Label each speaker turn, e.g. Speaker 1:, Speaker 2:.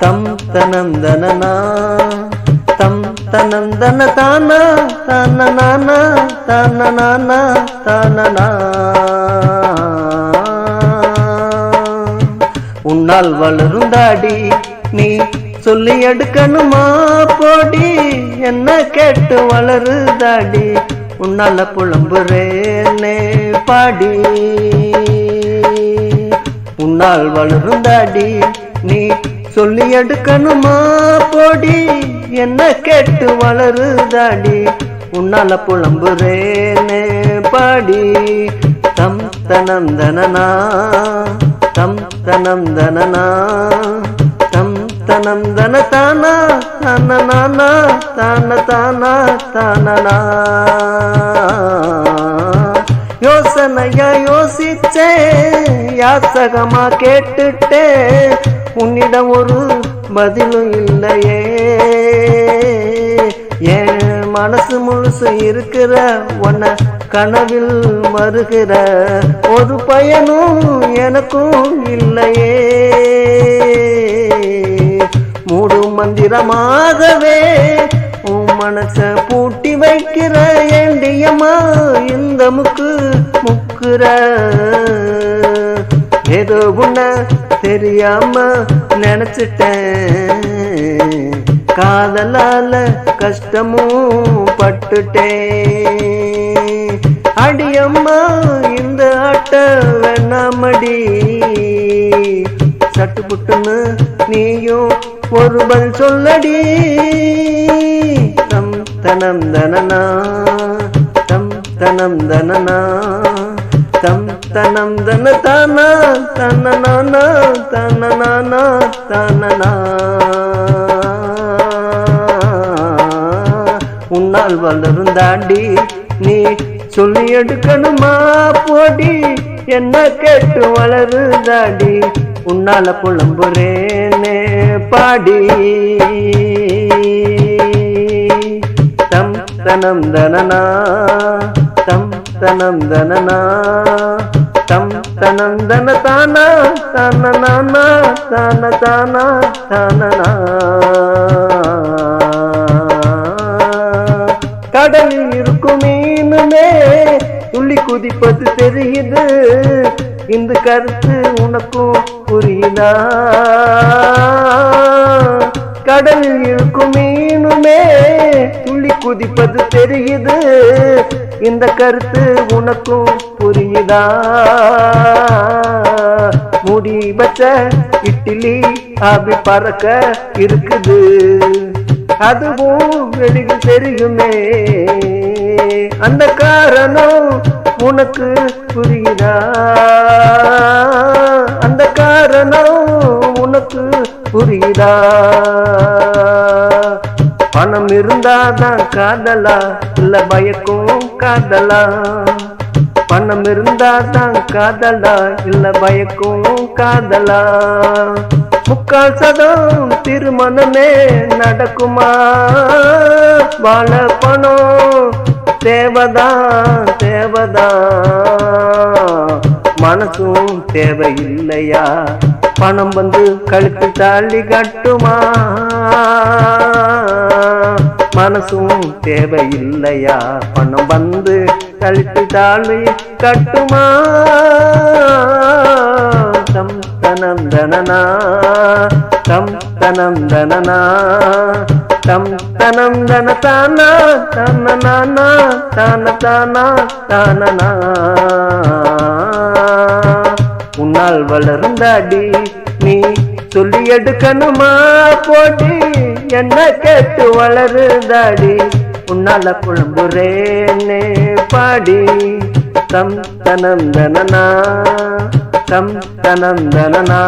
Speaker 1: தம் தனந்தனனா. தம் தனந்தன தானா தான நானா தான நானா தானனா உன்னால் வளருந்தாடி நீ சொல்லி எடுக்கணுமா போடி? என்ன கேட்டு வளருதாடி உன்னால புலம்புறேனே பாடி. உன்னால் வளருந்தாடி நீ சொல்லி எடுக்கணுமா போடி? என்ன கேட்டு வளருதாடி? உன்னால புலம்புறேனே பாடி. தம் தனந்தனனா தம் தனந்தனனா தம் தனந்தன தானா தான நானா தான தானா தானனா. யோசனையா யோசிச்சே யாசகமா கேட்டுட்டே உன்னிடம் ஒரு பதிலும் இல்லையே. என் மனசு முழுசு இருக்கிற உன்னை கனவில் மறுகிற ஒரு பயனும் எனக்கும் இல்லையே. மூடு மந்திரமாகவே உன் மனச பூட்டி வைக்கிற ஏண்டியம்மா இந்த முக்கு முக்குற. ஏதோ உன்ன தெரியாம நினச்சிட்டேன். காதலால கஷ்டமும் பட்டுட்டேன். அடியம்மா இந்த ஆட்ட வேணாமடி. சட்டு புட்டுன்னு நீயும் ஒரு பதில் சொல்லடி. தம் தனம் தனனா தம் தனம் தனனா. தம் தனம் தன தானா தன நானா தன நானா தனனா உன்னால் வளரும் தாண்டி நீ சொல்லி எடுக்கணுமா போடி? என்ன கேட்டு வளருதாடி உன்னால புலம்புறேனே பாடி. தம் தனம் தனனா தம் தனம் தனனா தம் தனம் தன தானா தானா. கடலில் இருக்கும் மீனுமே துள்ளி குதிப்பது தெரியுது. இந்த கருத்து உனக்கும் புரியுதா? கடலில் இருக்கும் குதிப்பது தெரியுது. இந்த கருத்து உனக்கும் புரியுதா? முடி வச்ச இட்லி அப்படி பறக்க இருக்குது. அதுவும் வெளியில் தெரியுமே. அந்த காரணம் உனக்கு புரியுதா? அந்த காரணம் உனக்கு புரியுதா? பணம் இருந்தாதான் காதலா இல்ல பயக்கும் காதலா? பணம் இருந்தாதான் காதலா இல்ல பயக்கும் காதலா? முக்கால் சதம் திருமணமே நடக்குமா? வாழ பணம் தேவதான் தேவதான். மனசும் தேவையில்லையா? பணம் வந்து கழுத்து தாலி கட்டுமா? மனசும் தேவையில்லையா? பணம் வந்து கழித்து தாலி கட்டுமா? தம் தனந்தனா தம் தனந்தனா தம் தனந்தன தானா தன நானா தான தானா தானனா? உன்னால் வளர்ந்தாடி நீ சொல்லி எடுக்கணுமா போட்டி என்ன கேட்டு வளருந்தாடி உன்னால புலம்புறேனே பாடி. தம் தனந்தனா தம் தனந்தனா